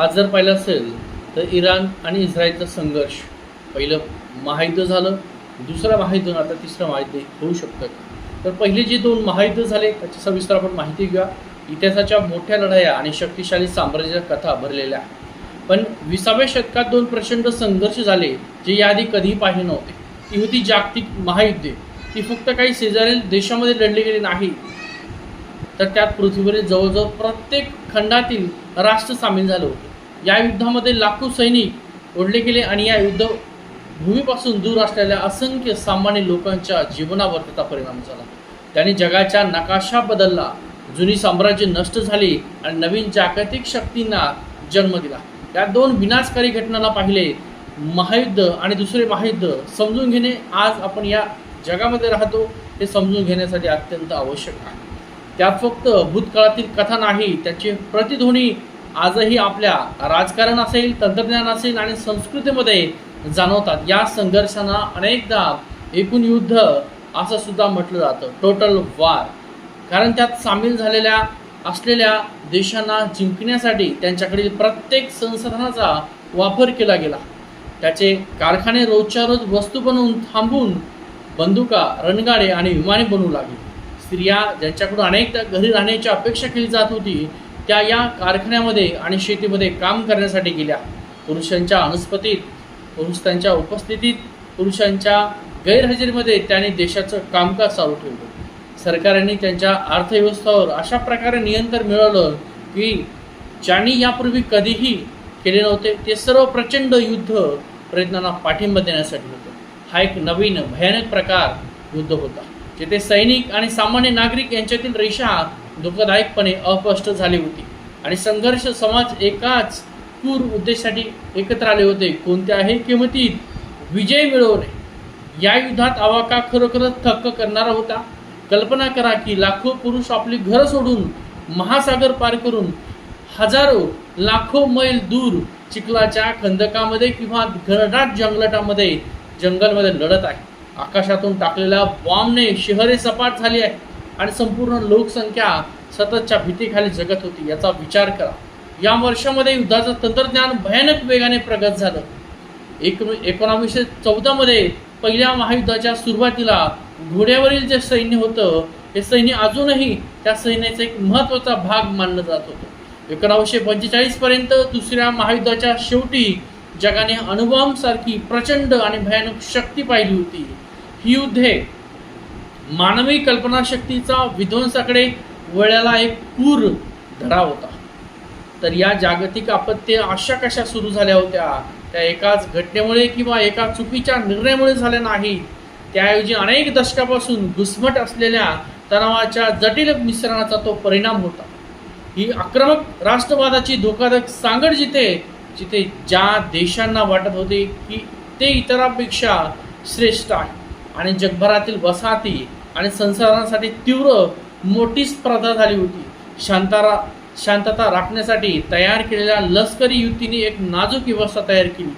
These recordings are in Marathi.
आज जर पाहिलं असेल तर इराण आणि इस्रायलचा संघर्ष. पहिलं महायुद्ध झालं दुसरं महायुद्ध आता तिसरं महायुद्ध होऊ शकतं. तर पहिले जे दोन महायुद्ध झाले त्याची सविस्तर आपण माहिती घेऊया. इतिहासाच्या मोठ्या लढाया आणि शक्तिशाली साम्राज्याच्या कथा भरलेल्या. आहेत पण विसाव्या शतकात दोन प्रचंड संघर्ष झाले जे याआधी कधीही पाहिले नव्हते. ती होती जागतिक महायुद्धे. ती फक्त काही शेजारील देशामध्ये लढली गेली नाही. तर त्यात पृथ्वीवरील जवळजवळ प्रत्येक खंडातील राष्ट्र सामील झाले होते. या युद्धामध्ये लाखो सैनिक ओढले गेले आणि या युद्ध भूमीपासून दूर असलेल्या असंख्य सामान्य लोकांच्या जीवनावर त्याचा परिणाम झाला. त्याने जगाच्या नकाशा बदलला. जुनी साम्राज्य नष्ट झाली आणि नवीन जागतिक शक्तींना जन्म दिला. या दोन विनाशकारी घटनांना पाहिले. महायुद्ध आणि दुसरे महायुद्ध समजून घेणे आज आपण या जगामध्ये राहतो हे समजून घेण्यासाठी अत्यंत आवश्यक आहे. त्यात फक्त भूतकाळातील कथा नाही त्याचे प्रतिध्वनी आजही आपल्या राजकारण असेल तंत्रज्ञान असेल आणि संस्कृतीमध्ये जाणवतात. या संघर्षांना अनेकदा एकूण युद्ध असं सुद्धा म्हटलं जातं. टोटल वार कारण त्यात सामील झालेल्या असलेल्या देशांना जिंकण्यासाठी त्यांच्याकडील प्रत्येक संसाधनाचा वापर केला गेला. त्याचे कारखाने रोजच्या रोज वस्तू बनवून थांबून बंदुका रणगाडे आणि विमाने बनवू लागली. स्त्रिया ज्यांच्याकडून अनेकदा घरी राहण्याची अपेक्षा केली जात होती त्या या कारखान्यामध्ये आणि शेतीमध्ये काम करण्यासाठी गेल्या. पुरुषांच्या अनुस्पतीत पुरुष त्यांच्या उपस्थितीत पुरुषांच्या गैरहजेरीमध्ये त्यांनी देशाचं कामकाज चालू ठेवलं. सरकारने त्यांच्या अर्थव्यवस्थेवर अशा प्रकारे नियंत्रण मिळवलं की ज्यांनी यापूर्वी कधीही केले नव्हते ते सर्व प्रचंड युद्ध प्रयत्नांना पाठिंबा देण्यासाठी होतं. हा एक नवीन भयानक प्रकार युद्ध होता. जिथे सैनिक आणि सामान्य नागरिक यांच्यातील रेषा धोकादायकपणे अस्पष्ट झाली होती. आणि संघर्ष समाज एकाच पूर उद्देशासाठी एकत्र आले होते. कोणत्याही किंमतीत विजय मिळवणे. या युद्धात आवाका खरोखरच थक्क करणारा होता. कल्पना करा की लाखो पुरुष आपली घरं सोडून महासागर पार करून हजारो लाखो मैल दूर चिखलाच्या खंदकामध्ये किंवा घनदाट जंगलटामध्ये जंगलमध्ये लढत आहे. आकाशातून टाकलेल्या बॉम्बने शहरे सपाट झाली आहे आणि संपूर्ण लोकसंख्या सततच्या भीतीखाली जगत होती याचा विचार करा. या वर्षामध्ये युद्धाचं तंत्रज्ञान भयानक वेगाने प्रगत झालं. एक एकोणावीसशे चौदामध्ये पहिल्या महायुद्धाच्या सुरुवातीला घोड्यावरील जे सैन्य होतं हे सैन्य अजूनही त्या सैन्याचा एक महत्त्वाचा भाग मानलं जात होतं. एकोणावीसशे पंचेचाळीसपर्यंत दुसऱ्या महायुद्धाच्या शेवटी जगाने अणुबॉम्बसारखी प्रचंड आणि भयानक शक्ती पाहिली होती. ही युद्धे मानवी कल्पनाशक्तीचा विध्वंसाकडे वळ्याला एक पूर धडा होता. तर या जागतिक आपत्ती अशा कशा सुरू झाल्या होत्या? त्या एकाच घटनेमुळे किंवा एका चुकीच्या निर्णयामुळे झाल्या नाहीत त्याऐवजी अनेक दशकापासून घुसमट असलेल्या तणावाच्या जटिल मिश्रणाचा तो परिणाम होता. ही आक्रमक राष्ट्रवादाची धोकादायक सांगड जिथे जिथे ज्या देशांना वाटत होते की ते इतरांपेक्षा श्रेष्ठ आहे आणि जगभरातील वसाहती आणि संसाधनासाठी तीव्र मोठी स्पर्धा झाली होती. शांतारा शांतता राखण्यासाठी तयार केलेल्या लष्करी युतीने एक नाजूक व्यवस्था तयार केली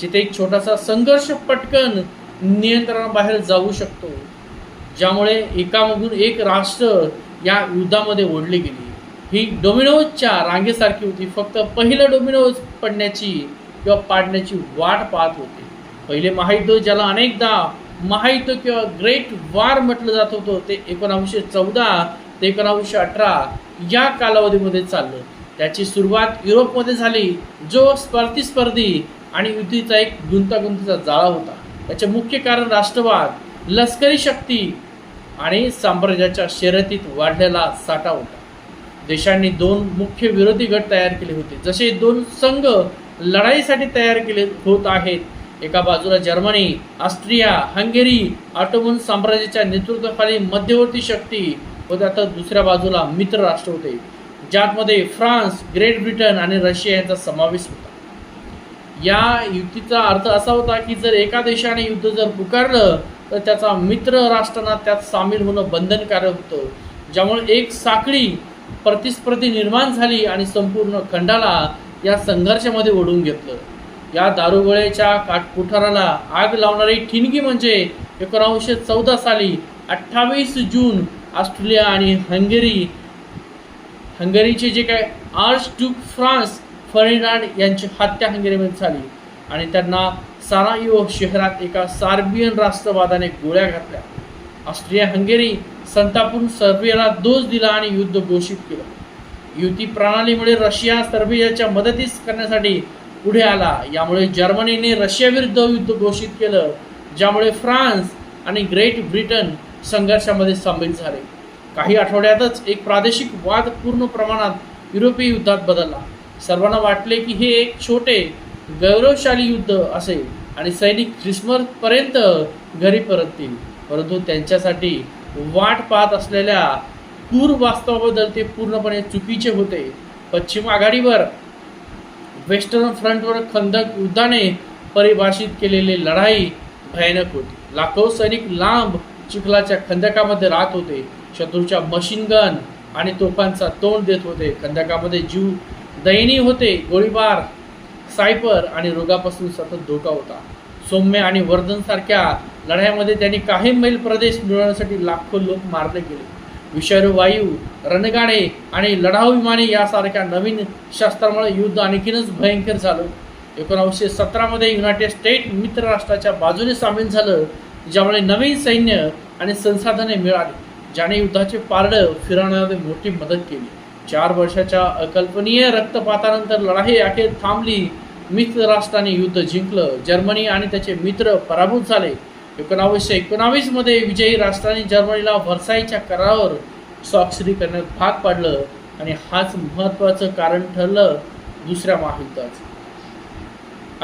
जिथे एक छोटासा संघर्ष पटकन नियंत्रणाबाहेर जाऊ शकतो ज्यामुळे एकामधून एक राष्ट्र या युद्धामध्ये ओढली गेली. ही डोमिनोजच्या रांगेसारखी होती फक्त पहिलं डोमिनोज पडण्याची किंवा पाडण्याची वाट पाहत होते. पहिले महायुद्ध ज्याला अनेकदा महायुद्ध किंवा ग्रेट वार म्हटलं जात होतं ते एकोणावीसशे चौदा ते एकोणावीसशे अठरा या कालावधीमध्ये चाललं. त्याची सुरुवात युरोपमध्ये झाली जो स्पर्धीस्पर्धी आणि युतीचा एक गुंतागुंतीचा जाळा होता. त्याचे मुख्य कारण राष्ट्रवाद लष्करी शक्ती आणि साम्राज्याच्या शर्यतीत वाढलेला साठा होता. देशांनी दोन मुख्य विरोधी गट तयार केले होते. जसे दोन संघ लढाईसाठी तयार केले होत आहेत एका बाजूला जर्मनी ऑस्ट्रिया हंगेरी ऑटोमन साम्राज्याच्या नेतृत्वाखाली मध्यवर्ती शक्ती होत्या तर दुसऱ्या बाजूला मित्र राष्ट्र होते ज्यामध्ये फ्रान्स ग्रेट ब्रिटन आणि रशिया यांचा समावेश होता. या युतीचा अर्थ असा होता की जर एका देशाने युद्ध जर पुकारलं तर त्याचा मित्र राष्ट्रांना त्यात सामील होणं बंधनकारक होतं. ज्यामुळे एक साखळी प्रतिस्पर्धी निर्माण झाली आणि संपूर्ण खंडाला या संघर्षामध्ये ओढून घेतलं. या दारुगोळ्याच्या काठपुठाराला आग लावणारी ठिणगी म्हणजे एकोणावीसशे चौदा साली अठ्ठावीस जून ऑस्ट्रेलिया आणि हंगेरी. हंगेरीचे जे काय आर्च ड्यूक फ्रान्स फर्डिनांड यांची हत्या हंगेरीमध्ये झाली आणि त्यांना सारायो शहरात एका सार्बियन राष्ट्रवादाने गोळ्या घातल्या. ऑस्ट्रिया हंगेरी संतापून सर्बियाला दोष दिला आणि युद्ध घोषित केलं. युती प्रणालीमुळे रशिया सर्बियाच्या मदतीस करण्यासाठी पुढे आला. यामुळे जर्मनीने रशियाविरुद्ध युद्ध घोषित केलं ज्यामुळे फ्रान्स आणि ग्रेट ब्रिटन संघर्षामध्ये सामील झाले. काही आठवड्यातच एक प्रादेशिक वाद पूर्ण प्रमाणात युरोपीय युद्धात बदलला. सर्वांना वाटले की हे एक छोटे गौरवशाली युद्ध असेल आणि सैनिक ख्रिसमसपर्यंत घरी परततील. परंतु त्यांच्यासाठी वाट पाहत असलेल्या पूर वास्तवाबद्दल ते पूर्णपणे चुकीचे होते. पश्चिम आघाडीवर वेस्टर्न फ्रंटवर खंदक युद्धाने परिभाषित केलेली लढाई भयानक होती. लाखो सैनिक लांब चिखलाच्या खंदकामध्ये राहत होते. शत्रूच्या मशीन गन आणि तोफांचा तोंड देत होते. खंदकामध्ये जीव दयनीय होते. गोळीबार सायपर आणि रोगापासून सतत धोका होता. सौम्य आणि वर्धन सारख्या लढाईमध्ये त्यांनी काही मैल प्रदेश मिळवण्यासाठी लाखो लोक मारले गेले. विषारूवायू रणगाडे आणि लढाऊ विमाने यासारख्या नवीन शस्त्रामुळे युद्ध आणखीनच भयंकर झालं. एकोणावीसशे सतरामध्ये युनायटेड स्टेट मित्र राष्ट्राच्या बाजूने सामील झालं ज्यामुळे नवीन सैन्य आणि संसाधने मिळाली ज्याने युद्धाचे पारडं फिरवण्यामध्ये मोठी मदत केली. चार वर्षाच्या अकल्पनीय रक्तपातानंतर लढाई अखेर थांबली. मित्र राष्ट्राने युद्ध जिंकलं जर्मनी आणि त्याचे मित्र पराभूत झाले. एकोणावीसशे एकोणावीसमध्ये विजयी राष्ट्राने जर्मनीला व्हर्साईच्या करारावर स्वाक्षरी करण्यात भाग पाडलं आणि हाच महत्त्वाचं कारण ठरलं दुसऱ्या महायुद्धाचं.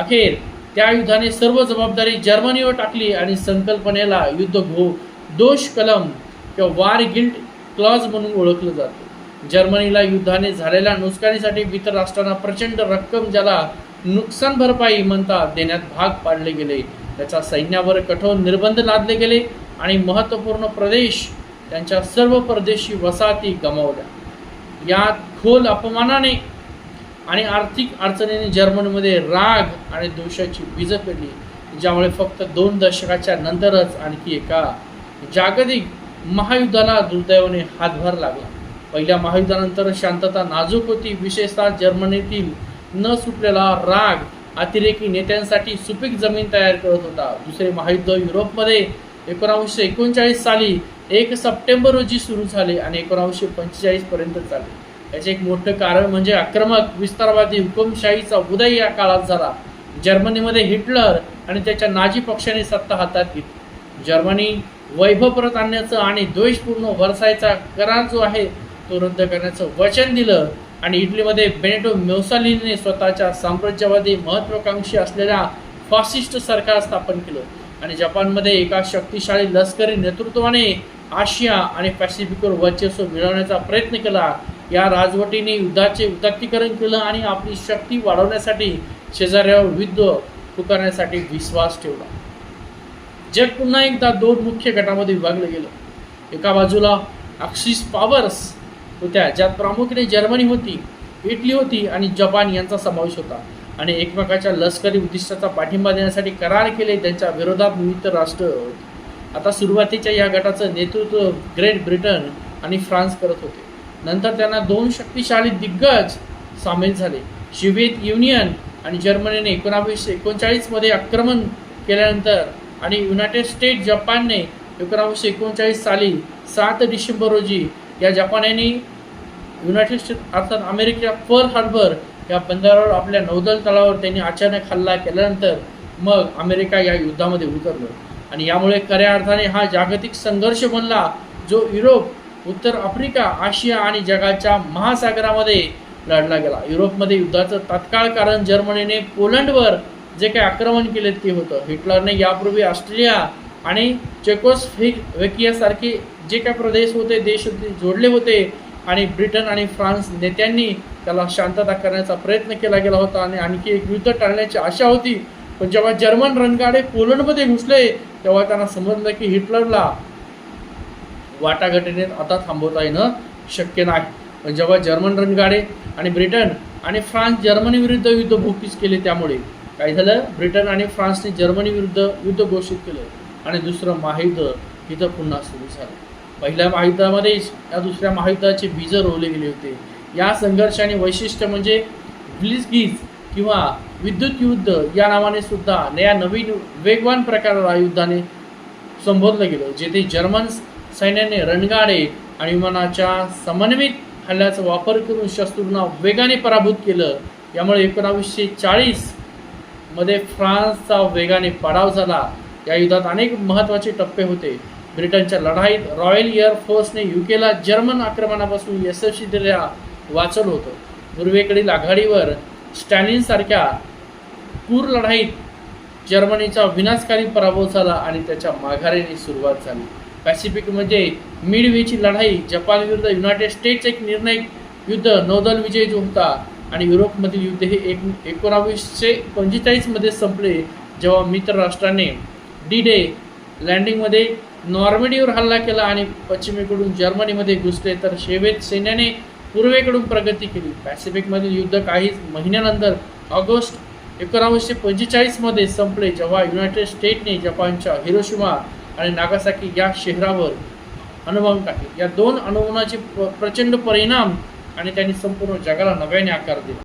अखेर त्या युद्धाने सर्व जबाबदारी जर्मनीवर टाकली आणि संकल्पनेला युद्ध घो दोष कलम किंवा वार गिल्ट क्लॉज म्हणून ओळखलं जातं. जर्मनीला युद्धाने झालेल्या नुकसानीसाठी मित्र राष्ट्रांना प्रचंड रक्कम ज्याला नुकसान भरपाई म्हणतात देण्यात भाग पाडले गेले. त्याचा सैन्यावर कठोर निर्बंध लादले गेले आणि महत्त्वपूर्ण प्रदेश त्यांच्या सर्व परदेशी वसाहती गमावल्या. यात खोल अपमानाने आणि आर्थिक अडचणीने जर्मनीमध्ये राग आणि दोषाची बीज पेरली ज्यामुळे फक्त दोन दशकाच्या नंतरच आणखी एका जागतिक महायुद्धाला दुर्दैवाने हातभार लागला. पहिल्या महायुद्धानंतर शांतता नाजूक होती. विशेषतः जर्मनीतील न सुटलेला राग अतिरेकी नेत्यांसाठी सुपीक जमीन तयार करत होता. दुसरे महायुद्ध युरोपमध्ये एकोणावीसशे एकोणचाळीस साली एक सप्टेंबर रोजी सुरू झाले आणि एकोणावीसशे पंचेचाळीस पर्यंत चालले. याचे एक मोठं कारण म्हणजे आक्रमक विस्तारवादी हुकुमशाहीचा उदय या काळात झाला. जर्मनीमध्ये हिटलर आणि त्याच्या नाजी पक्षाने सत्ता हातात घेतली. जर्मनी वैभव परत आणण्याचं आणि द्वेषपूर्ण वरसायचा करार जो आहे तो रद्द करण्याचं वचन दिलं. आणि इटलीमध्ये बेनेटो म्योसालिनीने स्वतःच्या साम्राज्यवादी महत्वाकांक्षी असलेल्या फासिस्ट सरकार स्थापन केलं. आणि जपानमध्ये एका शक्तिशाली लष्करी नेतृत्वाने आशिया आणि पॅसिफिकवर वर्चस्व मिळवण्याचा प्रयत्न केला. या राजवटीने युद्धाचे उदात्तीकरण केलं आणि आपली शक्ती वाढवण्यासाठी शेजाऱ्यावर युद्ध पुकारण्यासाठी विश्वास ठेवला. जग पुन्हा एकदा दोन मुख्य गटामध्ये विभागलं गेलं. एका बाजूला अक्षिस पॉवर्स होत्या ज्यात प्रामुख्याने जर्मनी होती इटली होती आणि जपान यांचा समावेश होता. आणि एकमेकाच्या लष्करी उद्दिष्टाचा पाठिंबा देण्यासाठी करार केले त्यांच्या विरोधात विविध राष्ट्र आता सुरुवातीच्या या गटाचं नेतृत्व ग्रेट ब्रिटन आणि फ्रान्स करत होते. नंतर त्यांना दोन शक्तिशाली दिग्गज सामील झाले शिवेत युनियन आणि जर्मनीने एकोणावीसशे एकोणचाळीसमध्ये आक्रमण केल्यानंतर आणि युनायटेड स्टेट जपानने एकोणावीसशे एकोणचाळीस साली सात डिसेंबर रोजी या जपान्यांनी युनायटेड स्टेट अर्थात अमेरिकेच्या पर्ल हार्बर या बंदरावर आपल्या नौदल तळावर त्यांनी अचानक हल्ला केल्यानंतर मग अमेरिका या युद्धामध्ये उतरलं. आणि यामुळे खऱ्या अर्थाने हा जागतिक संघर्ष बनला जो युरोप उत्तर आफ्रिका आशिया आणि जगाच्या महासागरामध्ये लढला गेला. युरोपमध्ये युद्धाचं तात्काळ कारण जर्मनीने पोलंडवर जे काही आक्रमण केले ते होतं. हिटलरने यापूर्वी ऑस्ट्रेलिया आणि चेकोस्फेकियासारखे जे काही प्रदेश होते देश होते जोडले होते आणि ब्रिटन आणि फ्रान्स नेत्यांनी त्याला शांतता करण्याचा प्रयत्न केला गेला होता आणि आणखी एक युद्ध टाळण्याची आशा होती. पण जेव्हा जर्मन रणगाडे पोलंडमध्ये घुसले तेव्हा त्यांना समजलं की हिटलरला वाटाघाटीने आता थांबवता येणं शक्य नाही. पण जेव्हा जर्मन रणगाडे आणि ब्रिटन आणि फ्रान्स जर्मनीविरुद्ध युद्ध भोगीस केले त्यामुळे काय झालं? ब्रिटन आणि फ्रान्सने जर्मनीविरुद्ध युद्ध घोषित केलं आणि दुसरं महायुद्ध इथं पुन्हा सुरू झालं. पहिल्या महायुद्धामध्येच या दुसऱ्या महायुद्धाचे बीज रोवले गेले होते. या संघर्षाने वैशिष्ट्य म्हणजे ब्लिसगीज किंवा विद्युत युद्ध या नावाने सुद्धा या नवीन वेगवान प्रकार युद्धाने संबोधलं गेलं जेथे जर्मन सैन्याने रणगाडे आणि विमानाच्या समन्वित हल्ल्याचा वापर करून शस्त्रूंना वेगाने पराभूत केलं. यामुळे एकोणावीसशे चाळीसमध्ये फ्रान्सचा वेगाने पाडाव झाला. या युद्धात अनेक महत्त्वाचे टप्पे होते. ब्रिटनच्या लढाईत रॉयल एअरफोर्सने युकेला जर्मन आक्रमणापासून यशस्वीरित्या वाचवलं होतं. पूर्वेकडील आघाडीवर स्टॅलिनसारख्या पूर लढाईत जर्मनीचा विनाशकारी पराभव झाला आणि त्याच्या माघारीने सुरुवात झाली. पॅसिफिकमध्ये म्हणजे मिडवेची लढाई जपान विरुद्ध युनायटेड स्टेट्स एक निर्णायक युद्ध नौदल विजय जो होता आणि युरोपमधील युद्ध हे एक एकोणावीसशे पंचेचाळीसमध्ये संपले जेव्हा मित्र राष्ट्राने डी डे लँडिंगमध्ये नॉर्मेडीवर हल्ला केला आणि पश्चिमेकडून जर्मनीमध्ये घुसले तर शेवेत सैन्याने पूर्वेकडून प्रगती केली. पॅसिफिकमधील युद्ध काही महिन्यानंतर ऑगस्ट एकोणावीसशे पंचेचाळीसमध्ये संपले जेव्हा युनायटेड स्टेटने जपानच्या हिरोशिमा आणि नागासाकी या शहरावर अनुभव टाकले. या दोन अनुभवाचे प्रचंड परिणाम आणि त्यांनी संपूर्ण जगाला नव्याने आकार दिला.